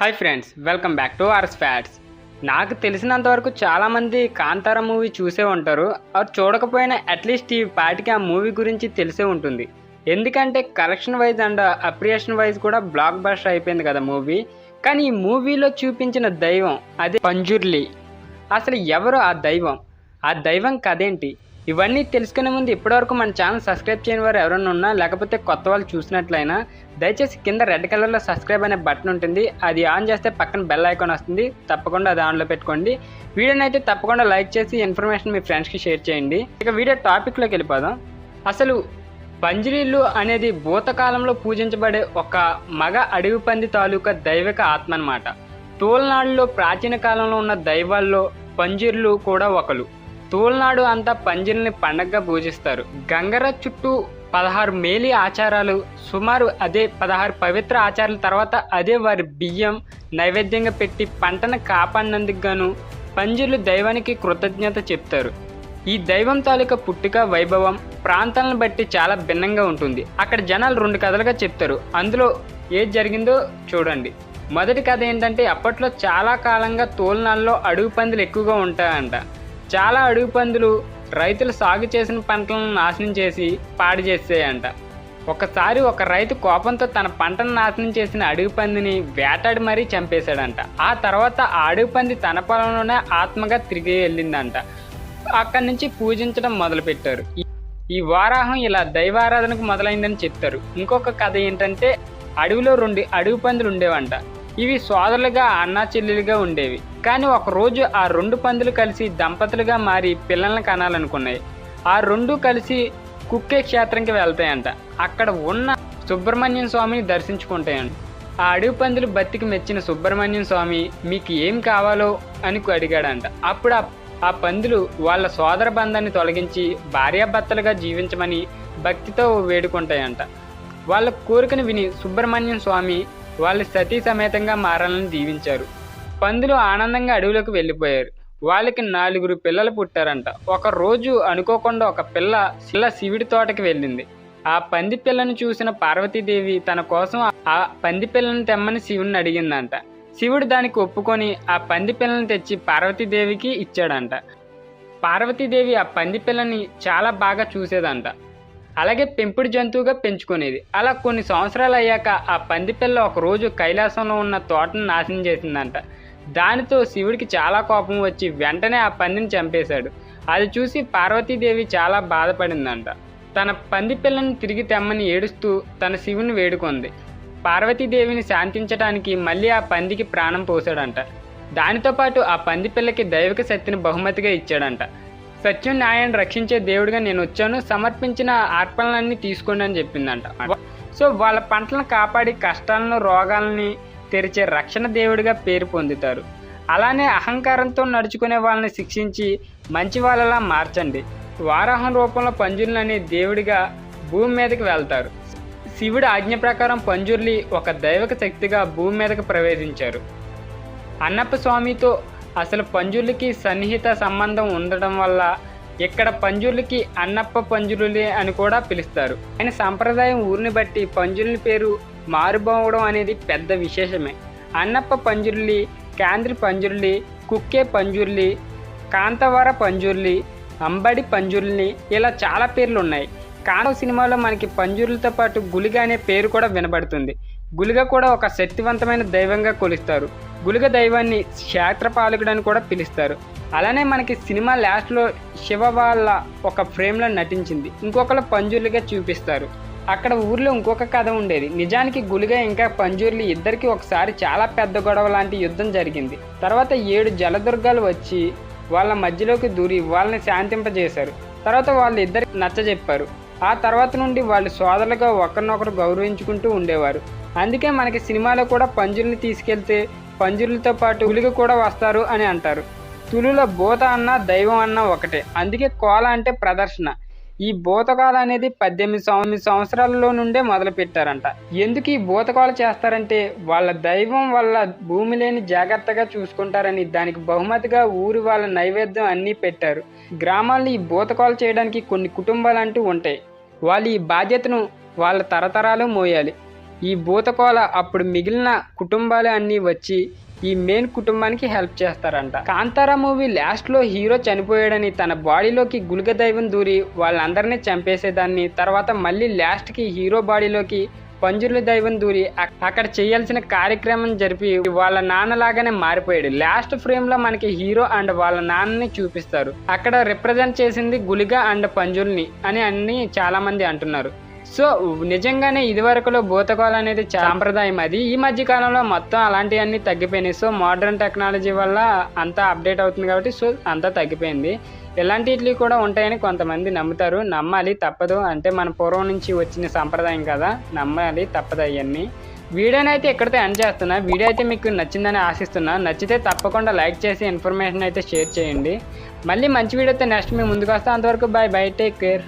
Hi friends welcome back to ఆర్స్ ఫ్యాట్స్ నాకు తెలిసినంత వరకు చాలామంది కాంతార మూవీ చూసే ఉంటారు. అది చూడకపోయినా అట్లీస్ట్ ఈ పాటికి ఆ మూవీ గురించి తెలిసే ఉంటుంది. ఎందుకంటే collection wise and appreciation wise కూడా బ్లాక్ బస్టర్ అయిపోయింది కదా మూవీ. కానీ ఈ మూవీలో చూపించిన దైవం అదే పంజుర్లి. అసలు ఎవరు ఆ దైవం? ఆ దైవం కదేంటి ఇవన్నీ తెలుసుకునే ముందు ఇప్పటివరకు మన ఛానల్ సబ్స్క్రైబ్ చేయని వారు ఎవరైనా ఉన్నా లేకపోతే కొత్త వాళ్ళు చూసినట్లయినా దయచేసి కింద రెడ్ కలర్లో సబ్స్క్రైబ్ అనే బటన్ ఉంటుంది. అది ఆన్ చేస్తే పక్కన బెల్ ఐకాన్ వస్తుంది. తప్పకుండా అది ఆన్లో పెట్టుకోండి. వీడియోని అయితే తప్పకుండా లైక్ చేసి ఇన్ఫర్మేషన్ మీ ఫ్రెండ్స్కి షేర్ చేయండి. ఇక వీడియో టాపిక్లోకి వెళ్ళిపోదాం. అసలు పంజిరీలు అనేది భూతకాలంలో పూజించబడే ఒక మగ అడవి పంది తాలూకా దైవిక ఆత్మ అనమాట తోలనాడులో ప్రాచీన కాలంలో ఉన్న దైవాల్లో పంజిర్లు కూడా ఒకరు తూల్నాడు అంతా పంజిల్ని పండగగా పూజిస్తారు గంగర చుట్టూ పదహారు మేలి ఆచారాలు సుమారు అదే పదహారు పవిత్ర ఆచారాల తర్వాత అదే వారి బియ్యం నైవేద్యంగా పెట్టి పంటను కాపాడినందుకు గాను పంజులు దైవానికి కృతజ్ఞత చెప్తారు. ఈ దైవం తాలూకా పుట్టుక వైభవం ప్రాంతాలను బట్టి చాలా భిన్నంగా ఉంటుంది. అక్కడ జనాలు రెండు కథలుగా చెప్తారు. అందులో ఏది జరిగిందో చూడండి. మొదటి కథ ఏంటంటే అప్పట్లో చాలా కాలంగా తోలనాల్లో అడుగు పందులు ఎక్కువగా ఉంటాయంట. చాలా అడుగు పందులు రైతులు సాగు చేసిన పంటలను నాశనం చేసి పాడు చేసేయంట. ఒకసారి ఒక రైతు కోపంతో తన పంటను నాశనం చేసిన అడుగు పందిని వేటాడి మరీ చంపేశాడంట. ఆ తర్వాత ఆ అడుగు పంది తన పొలంలోనే ఆత్మగా తిరిగి వెళ్ళిందంట. అక్కడి నుంచి పూజించడం మొదలుపెట్టారు. ఈ- ఈ వారాహం ఇలా దైవారాధనకు మొదలైందని చెప్తారు. ఇంకొక కథ ఏంటంటే అడవిలో రెండు అడుగు పందులు ఉండేవంట. ఇవి సోదరులుగా అన్నా చెల్లెలుగా ఉండేవి. కానీ ఒకరోజు ఆ రెండు పందులు కలిసి దంపతులుగా మారి పిల్లల్ని కనాలనుకున్నాయి. ఆ రెండు కలిసి కుక్కే క్షేత్రంకి వెళ్తాయంట. అక్కడ ఉన్న సుబ్రహ్మణ్యం స్వామిని దర్శించుకుంటాయంట. ఆ అడవి పందులు బతికి మెచ్చిన సుబ్రహ్మణ్యం స్వామి మీకు ఏం కావాలో అని అడిగాడంట. అప్పుడు ఆ ఆ పందులు వాళ్ళ సోదర బంధాన్ని తొలగించి భార్యాభర్తలుగా జీవించమని భక్తితో వేడుకుంటాయంట. వాళ్ళ కోరికను విని సుబ్రహ్మణ్యం స్వామి వాళ్ళ సతీ సమేతంగా మారాలని దీవించారు. పందులు ఆనందంగా అడవిలోకి వెళ్ళిపోయారు. వాళ్ళకి నాలుగురు పిల్లలు పుట్టారంట. ఒక రోజు అనుకోకుండా ఒక పిల్ల పిల్ల శివుడి తోటకి వెళ్ళింది. ఆ పంది పిల్లను చూసిన పార్వతీదేవి తన కోసం ఆ పంది పిల్లను తెమ్మని శివుని అడిగిందంట. శివుడు దానికి ఒప్పుకొని ఆ పంది పిల్లని తెచ్చి పార్వతీదేవికి ఇచ్చాడంట. పార్వతీదేవి ఆ పంది పిల్లని చాలా బాగా చూసేదంట. అలాగే పెంపుడు జంతువుగా పెంచుకునేది. అలా కొన్ని సంవత్సరాలు అయ్యాక ఆ పంది పిల్ల ఒక రోజు కైలాసంలో ఉన్న తోటను నాశనం చేసిందంట. దానితో శివుడికి చాలా కోపం వచ్చి వెంటనే ఆ పందిని చంపేశాడు. అది చూసి పార్వతీదేవి చాలా బాధపడిందంట. తన పంది పిల్లను తిరిగి తెమ్మని ఏడుస్తూ తన శివుని వేడుకుంది. పార్వతీదేవిని శాంతించడానికి మళ్ళీ ఆ పందికి ప్రాణం పోసాడంట దానితో పాటు ఆ పంది పిల్లకి దైవిక శక్తిని బహుమతిగా ఇచ్చాడంట. సత్యం న్యాయాన్ని రక్షించే దేవుడిగా నేను వచ్చాను సమర్పించిన అర్పణలన్నీ తీసుకోండి అని చెప్పిందంట. సో వాళ్ళ పంటలను కాపాడి కష్టాలను రోగాలని తెరిచే రక్షణ దేవుడిగా పేరు పొందుతారు. అలానే అహంకారంతో నడుచుకునే వాళ్ళని శిక్షించి మంచి వాళ్ళలా మార్చండి. వారాహం రూపంలో పంజుర్లని దేవుడిగా భూమి మీదకి వెళ్తారు. శివుడి ఆజ్ఞ ప్రకారం పంజుర్లి ఒక దైవక శక్తిగా భూమి మీదకు ప్రవేశించారు. అన్నప్ప స్వామితో అసలు పంజుర్లకి సన్నిహిత సంబంధం ఉండడం వల్ల ఇక్కడ పంజుర్లకి అన్నప్ప పంజురులి అని కూడా పిలుస్తారు. ఆయన సంప్రదాయం ఊరిని బట్టి పంజుర్లి పేరు మారుబోవడం అనేది పెద్ద విశేషమే. అన్నప్ప పంజుర్లి కాంద్రి పంజుర్లి కుక్కే పంజుర్లి కాంతవర పంజుర్లి అంబడి పంజుర్లి ఇలా చాలా పేర్లు ఉన్నాయి కానవ సినిమాలో మనకి పంజుర్లతో పాటు గులిగ అనే పేరు కూడా వినబడుతుంది. గులిగ కూడా ఒక శక్తివంతమైన దైవంగా కొలుస్తారు. గులిగ దైవాన్ని క్షేత్రపాలకుడు అని కూడా పిలుస్తారు. అలానే మనకి సినిమా లాస్ట్లో శివ వాళ్ళ ఒక ఫ్రేమ్లో నటించింది. ఇంకొకరు పంజుర్లుగా చూపిస్తారు. అక్కడ ఊర్లో ఇంకొక కథ ఉండేది. నిజానికి గులిగ ఇంకా పంజూర్లు ఇద్దరికి ఒకసారి చాలా పెద్ద గొడవ లాంటి యుద్ధం జరిగింది. తర్వాత ఏడు జలదుర్గాలు వచ్చి వాళ్ళ మధ్యలోకి దూరి వాళ్ళని శాంతింపజేశారు. తర్వాత వాళ్ళు ఇద్దరికి నచ్చజెప్పారు. ఆ తర్వాత నుండి వాళ్ళు సోదరులుగా ఒకరినొకరు గౌరవించుకుంటూ ఉండేవారు. అందుకే మనకి సినిమాలో కూడా పంజుల్ని తీసుకెళ్తే పంజులతో పాటు గులిగ కూడా వస్తారు అని అంటారు. తులుల భూత అన్న దైవం అన్న ఒకటే. అందుకే కోల అంటే ప్రదర్శన. ఈ భూతకాల అనేది పద్దెనిమిది సంవ- సంవత్సరాలలో నుండే మొదలు పెట్టారంట ఎందుకు ఈ భూతకాలు చేస్తారంటే వాళ్ళ దైవం వల్ల భూమి లేని జాగ్రత్తగా చూసుకుంటారని దానికి బహుమతిగా ఊరి వాళ్ళ నైవేద్యం అన్నీ పెట్టారు. గ్రామాల్లో ఈ భూతకాలు చేయడానికి కొన్ని కుటుంబాలు అంటూ ఉంటాయి. వాళ్ళు ఈ బాధ్యతను వాళ్ళ తరతరాలు మోయాలి. ఈ భూతకోల అప్పుడు మిగిలిన కుటుంబాలు అన్నీ వచ్చి ఈ మెయిన్ కుటుంబానికి హెల్ప్ చేస్తారంట. కాంతారా మూవీ లాస్ట్లో హీరో చనిపోయాడని తన బాడీలోకి గులిక దైవం దూరి వాళ్ళందరినీ చంపేసేదాన్ని తర్వాత మళ్ళీ లాస్ట్కి హీరో బాడీలోకి పంజుర్ల దైవం దూరి అక్కడ చేయాల్సిన కార్యక్రమం జరిపి వాళ్ళ నాన్నలాగానే మారిపోయాడు. లాస్ట్ ఫ్రేమ్లో మనకి హీరో అండ్ వాళ్ళ నాన్నని చూపిస్తారు. అక్కడ రిప్రజెంట్ చేసింది గులిగా అండ్ పంజుల్ని అని అన్ని చాలా మంది అంటున్నారు. సో నిజంగానే ఇదివరకులో భూతకోలు అనేది సాంప్రదాయం అది. ఈ మధ్య కాలంలో మొత్తం అలాంటివన్నీ తగ్గిపోయినాయి. సో మోడర్న్ టెక్నాలజీ వల్ల అంతా అప్డేట్ అవుతుంది కాబట్టి సో అంతా తగ్గిపోయింది. ఇలాంటివి కూడా ఉంటాయని కొంతమంది నమ్ముతారు. నమ్మాలి తప్పదు. అంటే మన పూర్వం నుంచి వచ్చిన సంప్రదాయం కదా. నమ్మాలి తప్పదు అవన్నీ. వీడియోని అయితే ఇక్కడితో ఎండ్ చేస్తున్నా. వీడియో అయితే మీకు నచ్చిందని ఆశిస్తున్నా. నచ్చితే తప్పకుండా లైక్ చేసి ఇన్ఫర్మేషన్ అయితే షేర్ చేయండి. మళ్ళీ మంచి వీడియోతో నెక్స్ట్ మీ ముందుకు వస్తాం అంతవరకు బాయ్ బై టేక్ కేర్